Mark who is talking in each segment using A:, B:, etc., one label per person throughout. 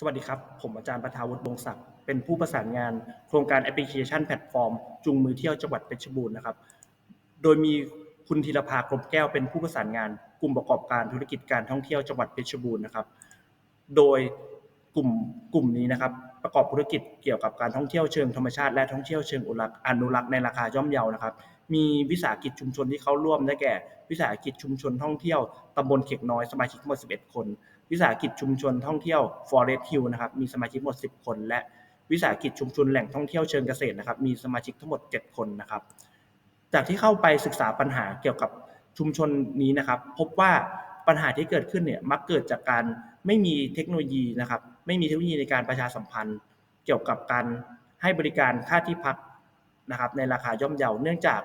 A: สวัสดีครับ ผมอาจารย์ประทาวุฒิวงศักดิ์เป็นผู้ประสานงาน โครงการแอปพลิเคชันแพลตฟอร์มจูงมือเที่ยวจังหวัดเพชรบูรณ์นะครับ โดยมีคุณธีรภากรบแก้วเป็นผู้ประสานงาน กลุ่มประกอบการธุรกิจการท่องเที่ยวจังหวัดเพชรบูรณ์นะครับ โดยกลุ่มกลุ่มนี้นะครับ ประกอบธุรกิจเกี่ยวกับการท่องเที่ยวเชิงธรรมชาติและท่องเที่ยวเชิงอนุรักษ์ในราคาย่อมเยานะครับ มีวิสาหกิจชุมชนที่เข้าร่วมได้แก่ วิสาหกิจชุมชนท่องเที่ยวตำบลเขกน้อยสมาชิกทั้งหมด11 คน วิสาหกิจชุมชนท่องเที่ยว Forest Hill นะครับมีสมาชิกทั้งหมด 10 คน และวิสาหกิจชุมชนแหล่งท่องเที่ยวเชิงเกษตรนะครับมีสมาชิกทั้งหมด 7 คนนะครับ จากที่เข้าไปศึกษาปัญหาเกี่ยวกับชุมชนนี้นะครับ พบว่าปัญหาที่เกิดขึ้นเนี่ยมักเกิดจากการไม่มีเทคโนโลยีนะครับ ไม่มีเทคโนโลยีในการประชาสัมพันธ์ เกี่ยวกับการให้บริการค่าที่พักนะครับ ในราคาย่อมเยาเนื่องจาก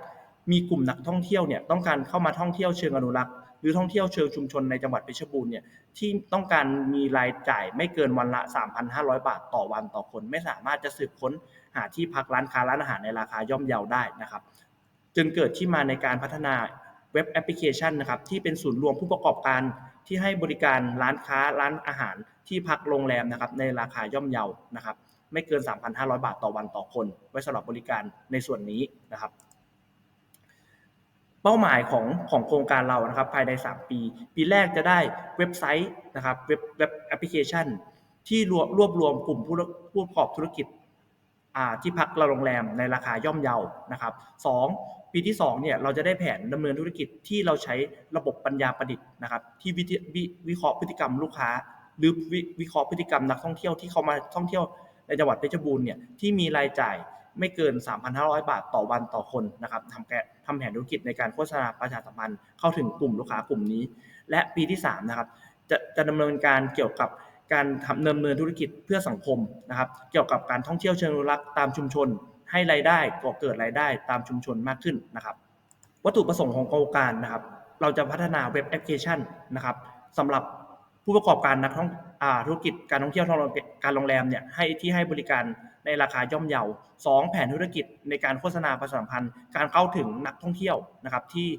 A: มีกลุ่มนักท่องเที่ยวเนี่ยต้องการเข้ามาท่องเที่ยวเชิงอนุรักษ์ หรือท่องเที่ยวเชิงชุมชนในจังหวัดเพชรบูรณ์เนี่ยที่ต้องการมีรายจ่ายไม่เกินวันละ 3,500 บาทต่อวันต่อคน ไม่สามารถจะสืบค้นหาที่พักร้านค้าร้านอาหารในราคาย่อมเยาได้นะครับ จึงเกิดที่มาในการพัฒนาเว็บแอปพลิเคชันนะครับที่เป็นศูนย์รวมผู้ประกอบการที่ให้บริการร้านค้าร้านอาหารที่พักโรงแรมนะครับในราคาย่อมเยานะครับไม่เกิน 3,500 บาทต่อวันต่อคน ไว้สำหรับบริการในส่วนนี้นะครับ เป้าหมายของของโครงการเรานะครับภายใน 3 ปี ปีแรกจะได้เว็บไซต์นะครับเว็บเว็บแอปพลิเคชัน ที่รวบรวบรวมกลุ่มผู้ผู้ประกอบธุรกิจอ่าที่พักโรงแรมในราคาย่อมเยานะครับสองปีที่2เนี่ยเราจะได้แผนดำเนินธุรกิจที่เราใช้ระบบปัญญาประดิษฐ์นะครับที่วิวิวิเคราะห์พฤติกรรมลูกค้า หรือวิวิเคราะห์พฤติกรรมนักท่องเที่ยวที่เขามาท่องเที่ยวในจังหวัดเพชรบูรณ์เนี่ยที่มีรายจ่ายไม่เกิน 3,500 บาทต่อวันต่อคนนะครับทำแก ทำแผนธุรกิจในการโฆษณาประชาสัมพันธ์เข้าถึงกลุ่มลูกค้ากลุ่มนี้ และปีที่3นะครับจะจะดำเนินการเกี่ยวกับการทำดำเนินธุรกิจเพื่อสังคมนะครับ เกี่ยวกับการท่องเที่ยวเชิงอนุรักษ์ตามชุมชน ให้รายได้ก่อเกิดรายได้ตามชุมชนมากขึ้นนะครับ วัตถุประสงค์ของโครงการนะครับ เราจะพัฒนาเว็บแอปพลิเคชันนะครับสำหรับผู้ประกอบการนักท่องธุรกิจการท่องเที่ยวท่องการโรงแรมเนี่ยให้ที่ให้บริการ ในราคาย่อมเยาสองแผนธุรกิจในการโฆษณาประชาสัมพันธ์ การเข้าถึงนักท่องเที่ยวนะครับที่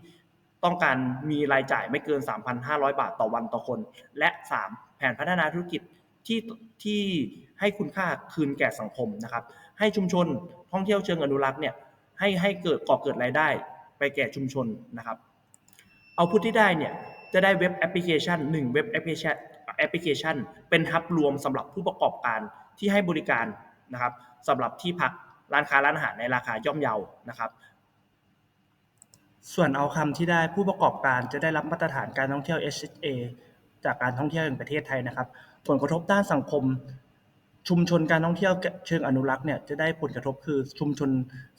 A: ต้องการมีรายจ่ายไม่เกิน 3,500 บาทต่อวันต่อคน และ 3 แผนพัฒนาธุรกิจที่ที่ให้คุณค่าคืนแก่สังคมนะครับ ให้ชุมชนท่องเที่ยวเชิงอนุรักษ์เนี่ยให้ให้เกิดก่อเกิดรายได้ไปแก่ชุมชนนะครับ เอาพุทที่ได้เนี่ยจะได้เว็บแอปพลิเคชัน1เว็บแอปพลิเคชันแอปพลิเคชันเป็นฮับรวมสำหรับผู้ประกอบการที่ให้บริการ นะครับสำหรับที่พักร้านค้าร้านอาหารในราคาย่อมเยานะครับ ส่วนเอาคำที่ได้ผู้ประกอบการจะได้รับมาตรฐานการท่องเที่ยว SHA จากการท่องเที่ยวแห่งประเทศไทยนะครับ ผลกระทบด้านสังคม ชุมชนการท่องเที่ยวเชิงอนุรักษ์เนี่ยจะได้ผลกระทบคือชุมชน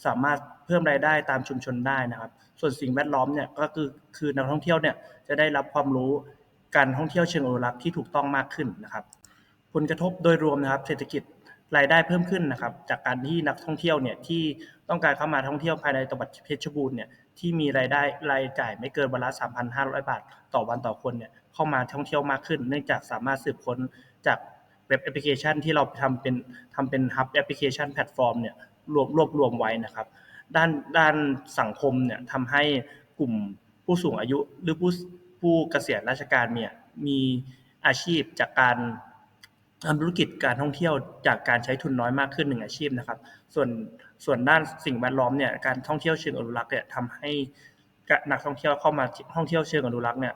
A: สามารถเพิ่มรายได้ตามชุมชนได้นะครับ ส่วนสิ่งแวดล้อมเนี่ยก็คือคือนักท่องเที่ยวเนี่ยจะได้รับความรู้การท่องเที่ยวเชิงอนุรักษ์ที่ถูกต้องมากขึ้นนะครับ ผลกระทบโดยรวมนะครับ เศรษฐกิจ รายได้เพิ่มขึ้นนะครับ จากการที่นักท่องเที่ยวเนี่ยที่ต้องการเข้ามาท่องเที่ยวภายในจังหวัดเพชรบูรณ์เนี่ยที่มีรายได้รายจ่ายไม่เกินวันละ 3,500 บาท ต่อวันต่อคนเนี่ยเข้ามาท่องเที่ยวมากขึ้น เนื่องจากสามารถสืบค้นจากเว็บแอปพลิเคชันที่เราทำเป็นทำเป็นฮับแอปพลิเคชันแพลตฟอร์มเนี่ยรวบรวบรวมไว้นะครับ ด้านด้านสังคมเนี่ยทำให้กลุ่มผู้สูงอายุหรือผู้ผู้เกษียณราชการเนี่ยมีอาชีพจากการ ทำธุรกิจการท่องเที่ยวจากการใช้ทุนน้อยมากขึ้นหนึ่งอาชีพนะครับ ส่วนส่วนด้านสิ่งแวดล้อมเนี่ยการท่องเที่ยวเชิงอนุรักษ์เนี่ยทำให้นักท่องเที่ยวเข้ามาท่องเที่ยวเชิงอนุรักษ์เนี่ย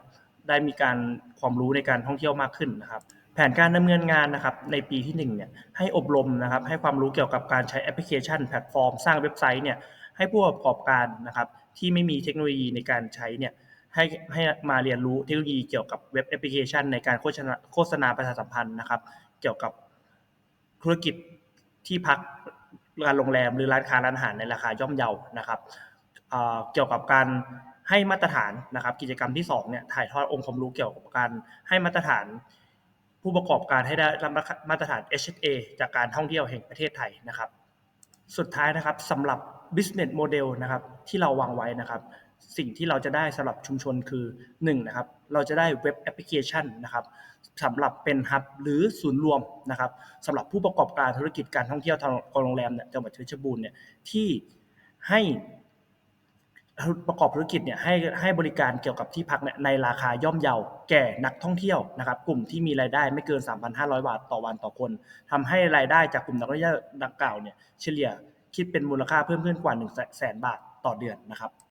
A: ได้มีการความรู้ในการท่องเที่ยวมากขึ้นนะครับ แผนการดำเนินงานนะครับในปีที่1เนี่ยให้อบรมนะครับให้ความรู้เกี่ยวกับการใช้แอปพลิเคชัน แพลตฟอร์ม สร้างเว็บไซต์เนี่ยให้ผู้ประกอบการนะครับที่ไม่มีเทคโนโลยีในการใช้เนี่ยให้ให้มาเรียนรู้เทคโนโลยีเกี่ยวกับเว็บแอปพลิเคชันในการโฆษณาโฆษณาประชาสัมพันธ์นะครับ เกี่ยวกับธุรกิจที่พักร้านโรงแรมหรือร้านค้าร้านอาหารในราคาย่อมเยานะครับเกี่ยวกับการให้มาตรฐานนะครับ กิจกรรมที่2เนี่ยถ่ายทอดองค์ความรู้เกี่ยวกับการให้มาตรฐานผู้ประกอบการให้ได้รับมาตรฐาน hsa จากการท่องเที่ยวแห่งประเทศไทยนะครับ สุดท้ายนะครับสำหรับ business model นะครับที่เราวางไว้นะครับ สิ่งที่เราจะได้สำหรับชุมชนคือ1นะครับเราจะได้เว็บแอปพลิเคชันนะครับสำหรับเป็นฮับหรือศูนย์รวมนะครับสำหรับผู้ประกอบการธุรกิจการท่องเที่ยวทางโรงแรมเนี่ยจังหวัดเพชรบูรณ์เนี่ยที่ให้ประกอบธุรกิจเนี่ยให้ให้บริการเกี่ยวกับที่พักเนี่ยในราคาย่อมเยาแก่นักท่องเที่ยวนะครับกลุ่มที่มีรายได้ไม่เกิน 3,500 บาทต่อวันต่อคนทำให้รายได้จากกลุ่มนักท่องเที่ยวดังกล่าวเนี่ยเฉลี่ยคิดเป็นมูลค่าเพิ่มขึ้นกว่า1 0 0 0 0แสนบาทต่อเดือนนะครับ